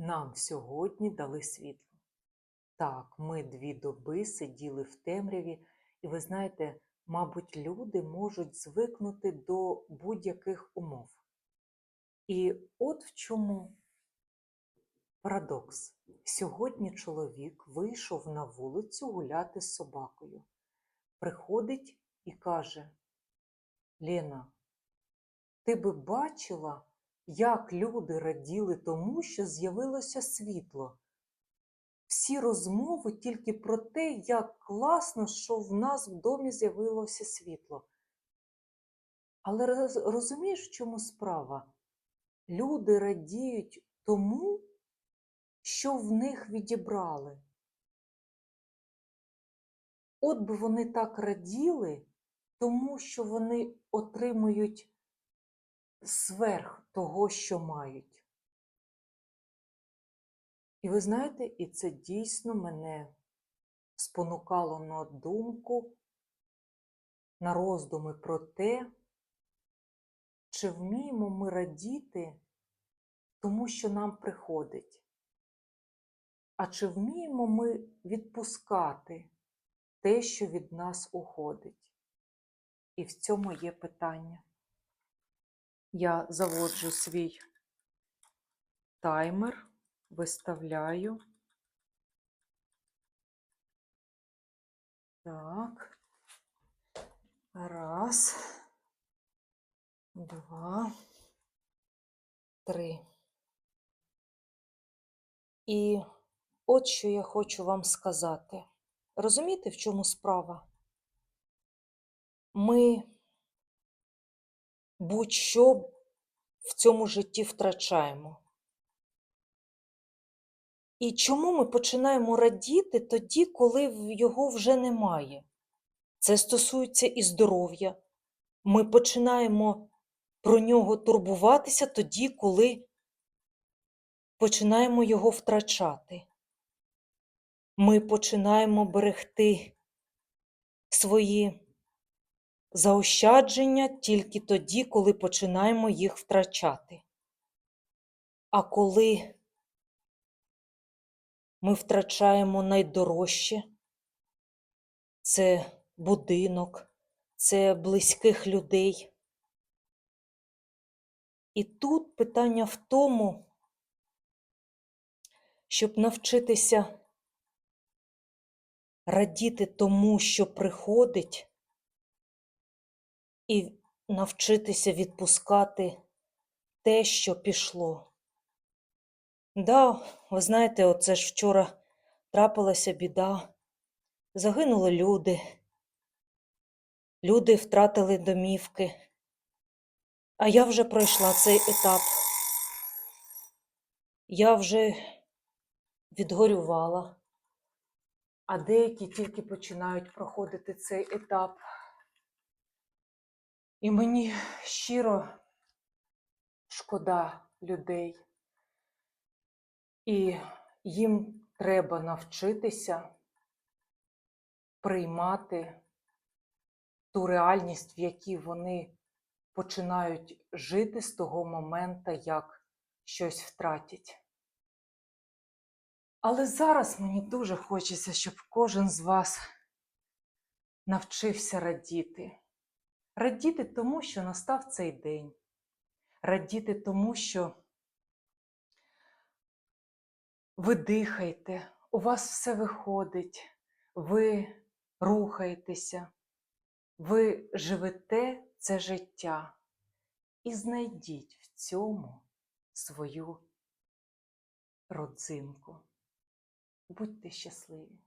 Нам сьогодні дали світло. Так, ми дві доби сиділи в темряві, і ви знаєте, мабуть, люди можуть звикнути до будь-яких умов. І от в чому парадокс. Сьогодні чоловік вийшов на вулицю гуляти з собакою. Приходить і каже: Лена, ти би бачила, як люди раділи тому, що з'явилося світло. Всі розмови тільки про те, як класно, що в нас в домі з'явилося світло. Але розумієш, в чому справа? Люди радіють тому, що в них відібрали. От би вони так раділи, тому що вони отримують сверх того, що мають. І ви знаєте, і це дійсно мене спонукало на думку, на роздуми про те, чи вміємо ми радіти тому, що нам приходить. А чи вміємо ми відпускати те, що від нас уходить? І в цьому є питання. Я заводжу свій таймер, виставляю. Так. Раз, два, три. І от що я хочу вам сказати. Розумієте, в чому справа? Ми будь-що в цьому житті втрачаємо. І чому ми починаємо радіти тоді, коли його вже немає? Це стосується і здоров'я. Ми починаємо про нього турбуватися тоді, коли починаємо його втрачати. Ми починаємо берегти свої заощадження тільки тоді, коли починаємо їх втрачати. А коли ми втрачаємо найдорожче, це будинок, це близьких людей. І тут питання в тому, щоб навчитися радіти тому, що приходить, і навчитися відпускати те, що пішло. Да, ви знаєте, оце ж вчора трапилася біда, загинули люди, люди втратили домівки. А я вже пройшла цей етап. Я вже відгорювала. А деякі тільки починають проходити цей етап. І мені щиро шкода людей. І їм треба навчитися приймати ту реальність, в якій вони починають жити з того моменту, як щось втратять. Але зараз мені дуже хочеться, щоб кожен з вас навчився радіти. Радіти тому, що настав цей день. Радіти тому, що ви дихаєте, у вас все виходить, ви рухаєтеся, ви живете це життя. І знайдіть в цьому свою родзинку. Будьте щасливі!